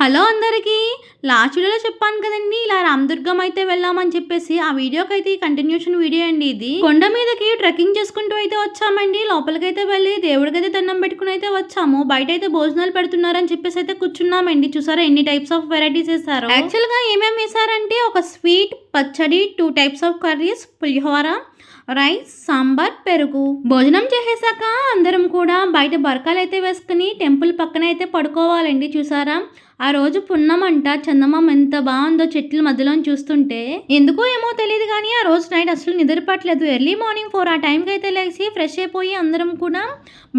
Hello అందరికీ. Last వీడియోలో చెప్పాను కదండి ఇలా రామదుర్గం అయితే వెళ్ళామని చెప్పేసి ఆ వీడియోకి అయితే కంటిన్యూషన్ వీడియో అండి ఇది. కొండ మీదకి ట్రెక్కింగ్ చేసుకుంటూ అయితే వచ్చామండి. లోపలికైతే వెళ్ళి దేవుడికైతే దండం పెట్టుకుని అయితే వచ్చాము. బయట అయితే భోజనాలు పెడుతున్నారని చెప్పేసి అయితే కూర్చున్నామండి. చూసారా ఎన్ని టైప్స్ ఆఫ్ వెరైటీస్ వేసారు యాక్చువల్గా ఏమేమి వేసారంటే ఒక స్వీట్ పచ్చడి two types of curries pulihora rice sambar పెరుగు. భోజనం చేసేసాక అందరం కూడా బయట బరకాలు అయితే వేసుకుని టెంపుల్ పక్కన అయితే పడుకోవాలండి. చూసారా? ఆ రోజు పున్నమంట చందమామ ఎంత బాగుందో చెట్ల మధ్యలో చూస్తుంటే ఎందుకో ఏమో తెలియదు కానీ ఆ రోజు నైట్ అసలు నిద్రపట్లేదు ఎర్లీ మార్నింగ్ ఫోర్ ఆ టైంకి అయితే లేచి ఫ్రెష్ అయిపోయి అందరం కూడా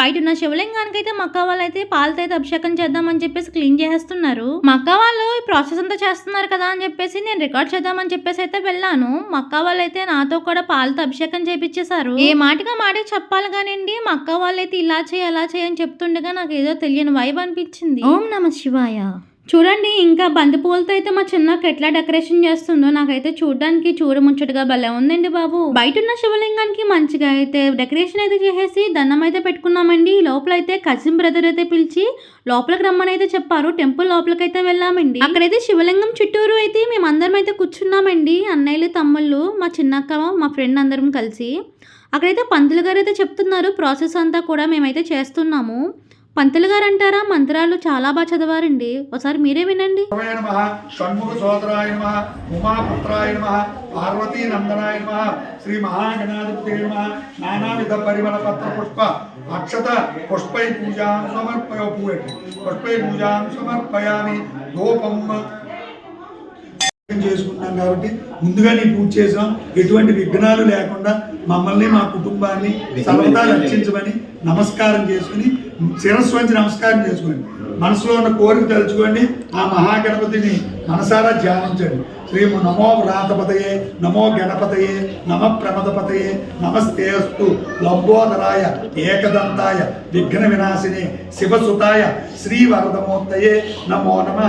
బయట ఉన్న శివలింగానికి అయితే మక్క వాళ్ళు అయితే పాలతో అయితే అభిషేకం చేద్దామని చెప్పేసి క్లీన్ చేసేస్తున్నారు. మక్క వాళ్ళు ఈ ప్రాసెస్ అంతా చేస్తున్నారు కదా అని చెప్పేసి నేను రికార్డ్ చేద్దామని చెప్పేసి అయితే వెళ్ళాను. మక్క వాళ్ళు అయితే నాతో కూడా పాలతో అభిషేకం చేపించేశారు ఏ మాటగా మాటకి చెప్పాలి కానివ్వండి మా అక్క వాళ్ళైతే ఇలా చేయి అలా చేయని చెప్తుండగా నాకు ఏదో తెలియని వైబ్ అనిపించింది. ఓం నమ శివాయ. చూడండి ఇంకా బంతిపూలతో అయితే మా చిన్నకి ఎట్లా డెకరేషన్ చేస్తుందో నాకైతే చూడడానికి చూడముచ్చటగా భలే ఉందండి బాబు. బయట ఉన్న శివలింగానికి మంచిగా అయితే డెకరేషన్ అయితే చేసేసి దండం అయితే పెట్టుకున్నామండి. లోపల అయితే కజిన్ బ్రదర్ అయితే పిలిచి లోపలికి రమ్మని అయితే చెప్పారు. టెంపుల్ లోపలికి అయితే వెళ్ళామండి. అక్కడైతే శివలింగం చుట్టూరు అయితే మేము అందరం అయితే కూర్చున్నామండి. అన్నయ్యలు తమ్ముళ్ళు మా చిన్నక్క మా ఫ్రెండ్ అందరం కలిసి. అక్కడైతే పంతులు గారు అయితే చెప్తున్నారు. ప్రాసెస్ అంతా కూడా మేమైతే చేస్తున్నాము. పంతులు గారు అంటారా మంత్రాలు చాలా బాగా చదవారండి. ఒకసారి మీరే వినండి. శివాయ నమ. షణ్ముఖ సోదరాయ నమ. ఉమాపుత్రాయ నమ. పార్వతీ నందనాయ నమ. శ్రీ మహాగణాధిపతి నమ. నానావిధ పరిమళ పత్ర పుష్ప అక్షత పుష్పై పూజాం సమర్పయ పూయటి పుష్పై పూజాం సమర్పయామి. ధూపం చేసుకుంటున్నాం కాబట్టి ముందుగా నీ పూజ చేసాం. ఎటువంటి విఘ్నాలు లేకుండా మమ్మల్ని మా కుటుంబాన్ని సర్వదా రక్షించమని నమస్కారం చేసుకుని శిరస్సు వంచి నమస్కారం చేసుకోండి. మనసులో ఉన్న కోరిక తలుచుకోండి. ఆ మహాగణపతిని మనసారా ధ్యానించండి. శ్రీ నమో వ్రాతపతయే నమో గణపతయే నమ ప్రమదపతయే నమస్తేస్తు లంబోదరాయ ఏకదంతాయ విఘ్న వినాశినే శివసుతాయ శ్రీ వరదమూర్తయే నమో నమ.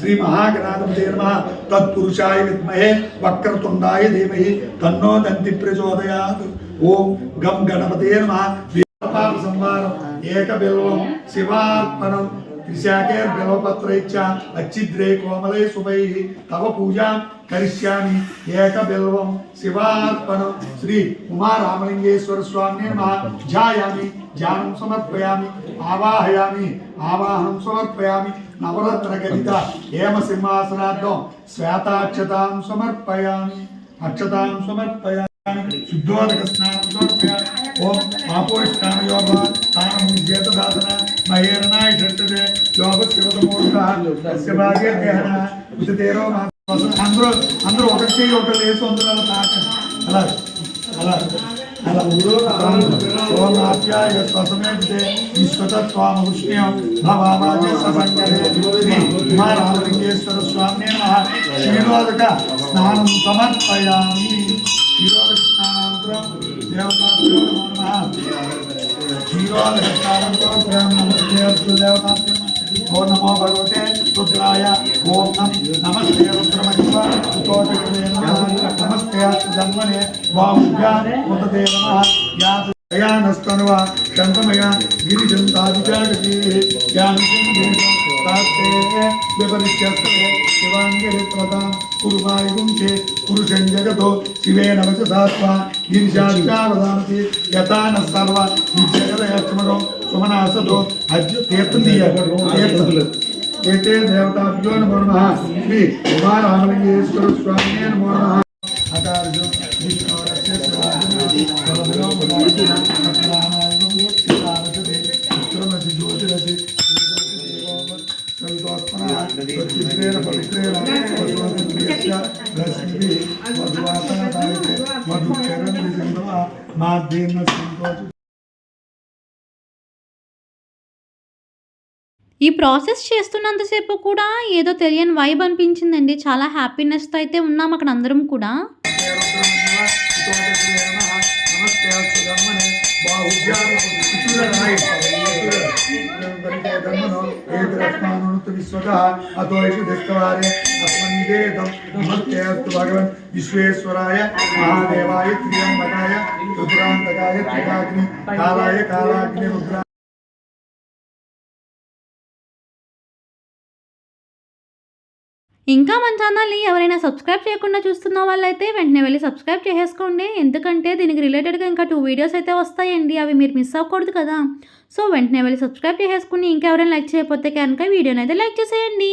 శ్రీ మహాగణాధిపతే నమ. తత్పురుషాయ విద్మహే వక్రతుండాయ ధీమహి తన్నో దంతి ప్రచోదయాత్. ఓం గం గణపతే నమ. సంవారం సంహారం ఏక బిల్వం శివార్పణం త్రిశాఖే బిల్వపత్రైచ్చ అచ్చిద్రే కోమలై శుభై. తవ పూజా కరిష్యామి ఏక బిల్వం శివార్పణం శ్రీ ఉమారామలింగేశ్వర స్వామి ధ్యాయామి ధ్యానం సమర్పయామి ఆవాహయామి ఆవాహనం సమర్పయామి. నవరత్న గదిత హేమ సింహాసనార్థం శ్వేతాక్షతాం సమర్పయామి. అక్షతాం సమర్పయామి. శుద్ధోదక స్నానం సమర్పయామి. ఓం పాపోష్టాన యోగ స్థానం చేతదాసన మహేరణాయ షట్టదే యోగ శివతమూర్త శివాగే దేహన ఉచితేరో అందరూ అందరూ ఒకటి చేయి ఒకటి వేసి అందరూ అలా అలా అలా అలా ఊరు ఓమాప్యాయ స్వసమేతే విశ్వత స్వామృష్ణ్యం భవామాజ ససంగరే శ్రీ ఉమారామలింగేశ్వర స్వామి నమః క్షీరోదక స్నానం సమర్పయామి క్షీరోదక స్నానానంతరం దేవతాభ్యో నమః క్షీరోదక స్నానం సమర్పయామి నమస్తే నమో భగవతే రుద్రాయ ఓం నమస్తే రుద్రమహిమ నమస్తే అస్తు ధన్వనే బాహుభ్యా ఉతతే నమః దయానస్తనువ శంతమయ జ్ఞానసింధేశం తాస్తే విపరిత్యస్తే శివాంగిరిత్వతాం కురుమాయుగుంషే పురుషం జగతో శివేన వచసాత్వా గిరిశాదికావదాంతి యథాన సర్వ విజయదయత్మకం సుమనాసతో అద్య తీర్థం తీయాలి ఏతే దేవతాభ్యో నమో నమః శ్రీ ఉమారామలింగేశ్వర స్వామి నమో నమః అకార్జు ఈ ప్రాసెస్ చేస్తున్నంతసేపు కూడా ఏదో తెలియని వైబ్ అనిపించిందండి. చాలా హ్యాపీనెస్తో అయితే ఉన్నాం అక్కడ అందరం కూడా. భగవన్ విశ్వేశ్వరాయ మహాదేవాయ త్రియంబకాయ రుద్రాంతకాయ త్రికాగ్ని కాలాయ కాలాగ్ని రుద్రా ఇంకా మన ఛానల్ని ఎవరైనా సబ్స్క్రైబ్ చేయకుండా చూస్తున్న వాళ్ళైతే వెంటనే వెళ్ళి సబ్స్క్రైబ్ చేసేసుకోండి. ఎందుకంటే దీనికి రిలేటెడ్గా ఇంకా టూ వీడియోస్ అయితే వస్తాయండి. అవి మీరు మిస్ అవ్వకూడదు కదా. సో వెంటనే వెళ్ళి సబ్స్క్రైబ్ చేసేసుకుని ఇంకా ఎవరైనా లైక్ చేయకపోతే కనుక వీడియోని అయితే లైక్ చేసేయండి.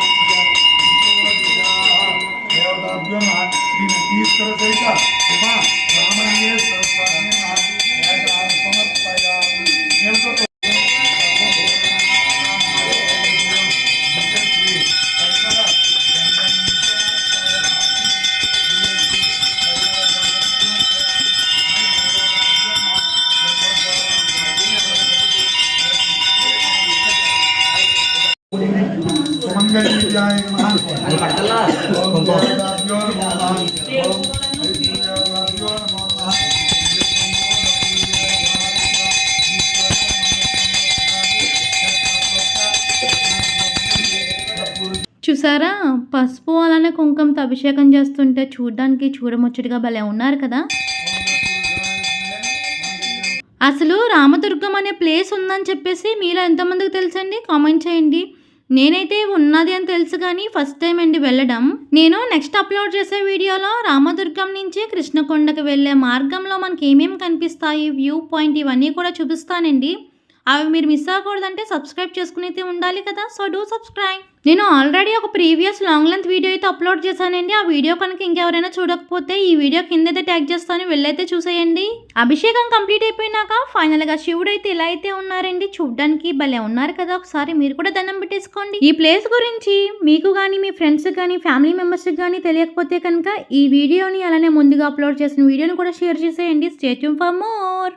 ఓం దేవతాభ్యో నమః ఓం ఐశ్వర్యాభ్యో నమః చూసారా? పసుపు అలానే కుంకుమతో అభిషేకం చేస్తుంటే చూడడానికి చూడముచ్చటగా భలే ఉన్నారు కదా. అసలు రామదుర్గం అనే ప్లేస్ ఉందని చెప్పేసి మీలో ఎంతమందికి తెలుసండి? కామెంట్ చేయండి. నేనైతే ఉన్నది అని తెలుసు కానీ ఫస్ట్ టైం అండి వెళ్ళడం. నేను నెక్స్ట్ అప్లోడ్ చేసే వీడియోలో రామదుర్గం నుంచి కృష్ణకొండకు వెళ్ళే మార్గంలో మనకి ఏమేమి కనిపిస్తాయి వ్యూ పాయింట్ ఇవన్నీ కూడా చూపిస్తానండి. అవి మీరు మిస్ అవ్వకూడదంటే సబ్స్క్రైబ్ చేసుకుని అయితే ఉండాలి కదా. సో డూ సబ్స్క్రైబ్ నేను ఆల్రెడీ ఒక ప్రీవియస్ లాంగ్ లెంత్ వీడియో అయితే అప్లోడ్ చేశానండి. ఆ వీడియో కనుక ఇంకెవరైనా చూడకపోతే ఈ వీడియో కింద అయితే ట్యాగ్ చేస్తాను వెళ్ళైతే చూసేయండి. అభిషేకం కంప్లీట్ అయిపోయినాక ఫైనల్గా శివుడు అయితే ఇలా అయితే ఉన్నారండి. చూడడానికి భలే ఉన్నారు కదా. ఒకసారి మీరు కూడా దండం పెట్టేసుకోండి. ఈ ప్లేస్ గురించి మీకు కానీ మీ ఫ్రెండ్స్ కానీ ఫ్యామిలీ మెంబర్స్ కానీ తెలియకపోతే కనుక ఈ వీడియోని అలానే ముందుగా అప్లోడ్ చేసిన వీడియోని కూడా షేర్ చేసేయండి. స్టేట్యూమ్ ఫర్ మోర్